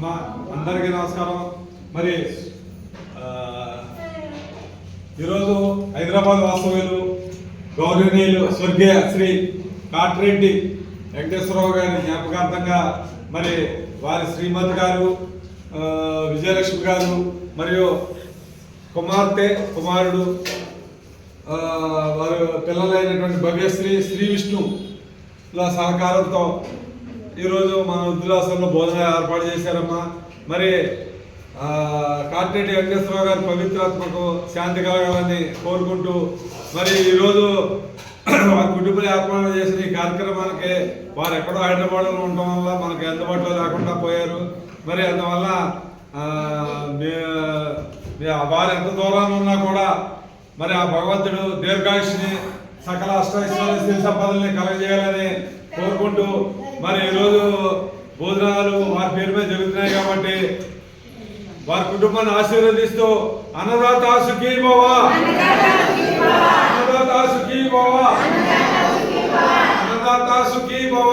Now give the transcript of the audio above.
అమ్మ అందరికీ నమస్కారం. మరి ఈరోజు హైదరాబాద్ వాస్తవ్యులు గౌరవనీయులు స్వర్గీయ శ్రీ కాటిరెడ్డి వెంకటేశ్వరరావు గారి జ్ఞాపకార్థంగా మరి వారి శ్రీమతి గారు విజయలక్ష్మి గారు మరియు కుమార్తె కుమారుడు వారు పిల్లలైనటువంటి భవ్యశ్రీ శ్రీ విష్ణుల సహకారంతో ఈరోజు మన ఉద్దిలాసంలో బోధన ఏర్పాటు చేశారమ్మా. మరి ఆ, కాటిరెడ్డి వెంకటేశ్వరరావు గారి పవిత్రాత్మకు శాంతి కలగాలని కోరుకుంటూ మరి ఈరోజు వారి కుటుంబం ఏర్పాటు చేసిన ఈ కార్యక్రమానికి వారు ఎక్కడో హైదరాబాద్లో ఉండటం వల్ల మనకి అందుబాటులో లేకుండా పోయారు. మరి అందువల్ల వారు ఎంత దూరాన్ని ఉన్నా కూడా మరి ఆ భగవంతుడు దీర్ఘాయుష్ని సకల అష్టైశ్వర్య శ్రీ సంపదల్ని కలగజేయాలని కోరుకుంటూ మరి ఈరోజు భోజనాలు వారి పేరు మీద జరుగుతున్నాయి కాబట్టి వారి కుటుంబాన్ని ఆశీర్వదిస్తూ అన్నదాత సుఖీ భవ అన్నదాత సుఖీ భవ అన్నదాత సుఖీ భవ